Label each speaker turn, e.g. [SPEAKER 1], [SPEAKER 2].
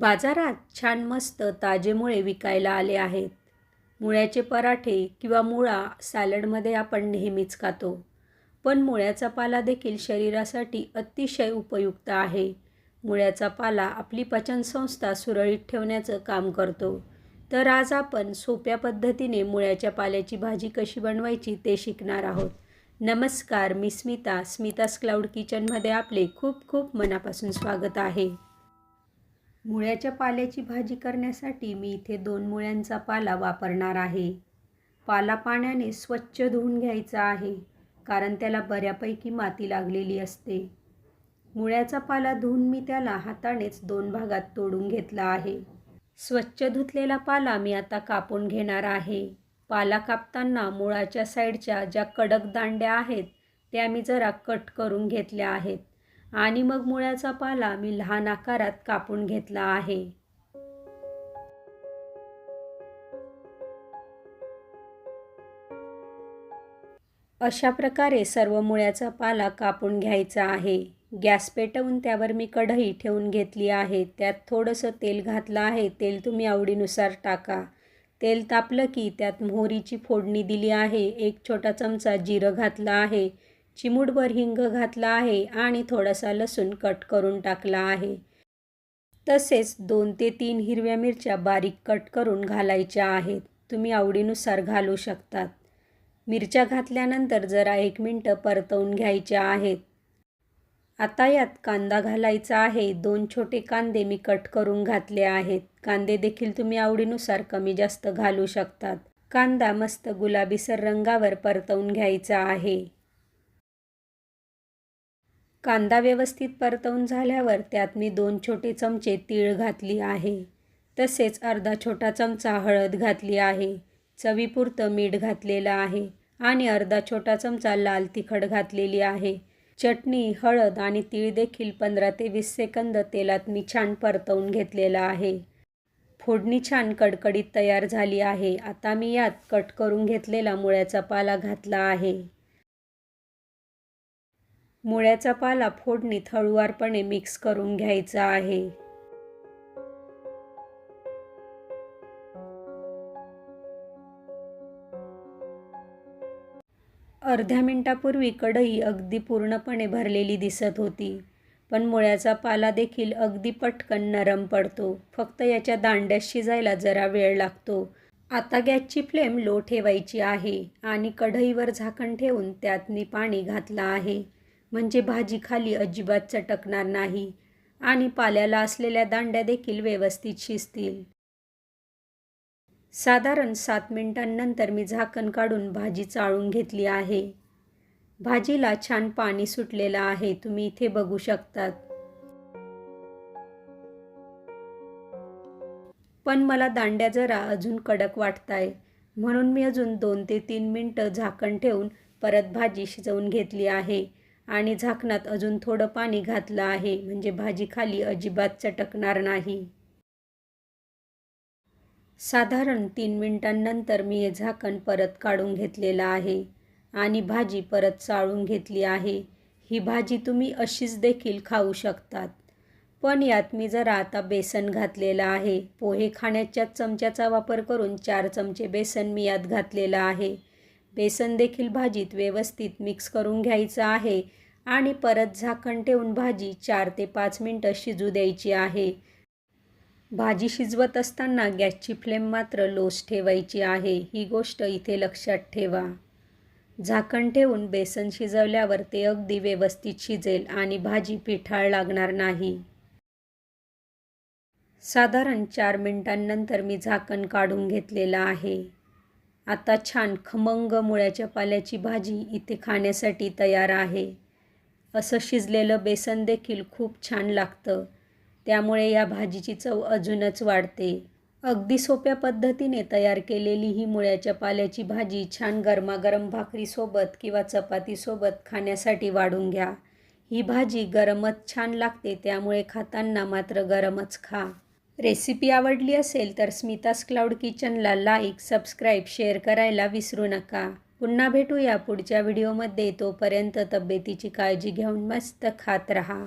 [SPEAKER 1] बाजारात छान मस्त ताजे मुळे विकायला आले आहेत. मुळ्याचे पराठे किंवा मुळा सॅलडमध्ये आपण नेहमीच खातो. पण मुळ्याचा पाला देखील शरीरासाठी अतिशय उपयुक्त आहे. मुळ्याचा पाला आपली पचनसंस्था सुरळीत ठेवण्याचं काम करतो. तर आज आपण सोप्या पद्धतीने मुळ्याच्या पाल्याची भाजी कशी बनवायची ते शिकणार आहोत. नमस्कार मी स्मिता स्मितास क्लाउड किचनमध्ये आपले खूप खूप मनापासून स्वागत आहे. मुळ्याच्या पाल्याची भाजी करण्यासाठी मी इथे दोन मुळ्यांचा पाला वापरणार आहे. पाला पाण्याने स्वच्छ धुवून घ्यायचा आहे कारण त्याला बऱ्यापैकी माती लागलेली असते. मुळ्याचा पाला धुवून मी त्याला हातानेच दोन भागात तोडून घेतला आहे. स्वच्छ धुतलेला पाला मी आता कापून घेणार आहे. पाला कापताना मुळाच्या साईडच्या ज्या कडक दांड्या आहेत त्या मी जरा कट करून घेतल्या आहेत. आणि मग मुळ्याचा पाला मी लहान आकारात कापून घेतला आहे. अशा प्रकारे सर्व मुळ्याचा पाला कापून घ्यायचा आहे. गॅस पेटवून त्यावर मी कढई ठेवून घेतली आहे. त्यात थोडंसं तेल घातलं आहे. तेल तुम्ही आवडीनुसार टाका. तेल तापलं की त्यात मोहरीची फोडणी दिली आहे. एक छोटा चमचा जिरं घातलं आहे. चिमूटभर हिंग घातला आहे आणि थोडासा लसूण कट करून टाकला आहे. तसेच दोन ते तीन हिरव्या मिरच्या बारीक कट करून घालायच्या आहेत. तुम्ही आवडीनुसार घालू शकतात. मिरच्या घातल्यानंतर जरा एक मिनटं परतवून घ्यायच्या आहेत. आता यात कांदा घालायचा आहे. दोन छोटे कांदे मी कट करून घातले आहेत. कांदे देखील तुम्ही आवडीनुसार कमी जास्त घालू शकतात. कांदा मस्त गुलाबीसर रंगावर परतवून घ्यायचा आहे. कांदा व्यवस्थित परतवून झाल्यावर त्यात मी दोन छोटे चमचे तीळ घातली आहे. तसेच अर्धा छोटा चमचा हळद घातली आहे. चवीपुरतं मीठ घातलेलं आहे आणि अर्धा छोटा चमचा लाल तिखट घातलेली आहे. चटणी हळद आणि तीळ देखील पंधरा ते वीस सेकंद तेलात मी छान परतवून घेतलेलं आहे. फोडणी छान कडकडीत तयार झाली आहे. आता मी यात कट करून घेतलेला मुळ्याचा पाला घातला आहे. मुळ्याचा पाला फोडणीत हळुवारपणे मिक्स करून घ्यायचा आहे. अर्ध्या मिनटापूर्वी कढई अगदी पूर्णपणे भरलेली दिसत होती पण मुळ्याचा पाला देखील अगदी पटकन नरम पडतो. फक्त याच्या दांड्यात शिजायला जरा वेळ लागतो. आता गॅसची फ्लेम लो ठेवायची आहे आणि कढईवर झाकण ठेवून त्यात मी पाणी घातलं आहे. म्हणजे भाजी खाली अजिबात चटकणार नाही आणि पाल्याला असलेल्या दांड्या देखील व्यवस्थित शिजतील. साधारण सात मिनिटांनंतर मी झाकण काढून भाजी चाळून घेतली आहे. भाजीला छान पाणी सुटलेलं आहे तुम्ही इथे बघू शकतात. पण मला दांड्या जरा अजून कडक वाटताय म्हणून मी अजून दोन ते तीन मिनटं झाकण ठेवून परत भाजी शिजवून घेतली आहे. आणि झाकणात अजून थोडं पाणी घातलं आहे म्हणजे भाजी खाली अजिबात चटकणार नाही. साधारण तीन मिनिटांनंतर मी हे झाकण परत काढून घेतलेलं आहे आणि भाजी परत चाळून घेतली आहे. ही भाजी तुम्ही अशीच देखील खाऊ शकतात. पण यात मी जरा आता बेसन घातलेलं आहे. पोहे खाण्याच्या चमच्याचा वापर करून चार चमचे बेसन मी यात घातलेलं आहे. बेसन देखील भाजीत व्यवस्थित मिक्स करून घ्यायचं आहे आणि परत झाकण ठेवून भाजी चार ते पाच मिनटं शिजू द्यायची आहे. भाजी शिजवत असताना गॅसची फ्लेम मात्र लोस ठेवायची आहे. ही गोष्ट इथे लक्षात ठेवा. झाकण ठेवून बेसन शिजवल्यावर ते अगदी व्यवस्थित शिजेल आणि भाजी पिठाळ लागणार नाही. साधारण चार मिनटांनंतर मी झाकण काढून घेतलेलं आहे. आता छान खमंग मुळ्याच्या पाल्याची भाजी इथे खाण्यासाठी तयार आहे. असं शिजलेलं बेसन देखील खूप छान लागतं. त्यामुळे या भाजीची चव अजूनच वाढते. अगदी सोप्या पद्धतीने तयार केलेली ही मुळ्याच्या पाल्याची भाजी छान गरमागरम भाकरीसोबत किंवा चपातीसोबत खाण्यासाठी वाढून घ्या. ही भाजी गरमच छान लागते त्यामुळे खाताना मात्र गरमच खा. रेसिपी आवडली असेल तर स्मितास क्लाउड किचनला लाईक सबस्क्राईब शेअर करायला विसरू नका. पुन्हा भेटूया पुढच्या व्हिडिओमध्ये. तोपर्यंत तब्येतीची काळजी घेऊन मस्त खात रहा.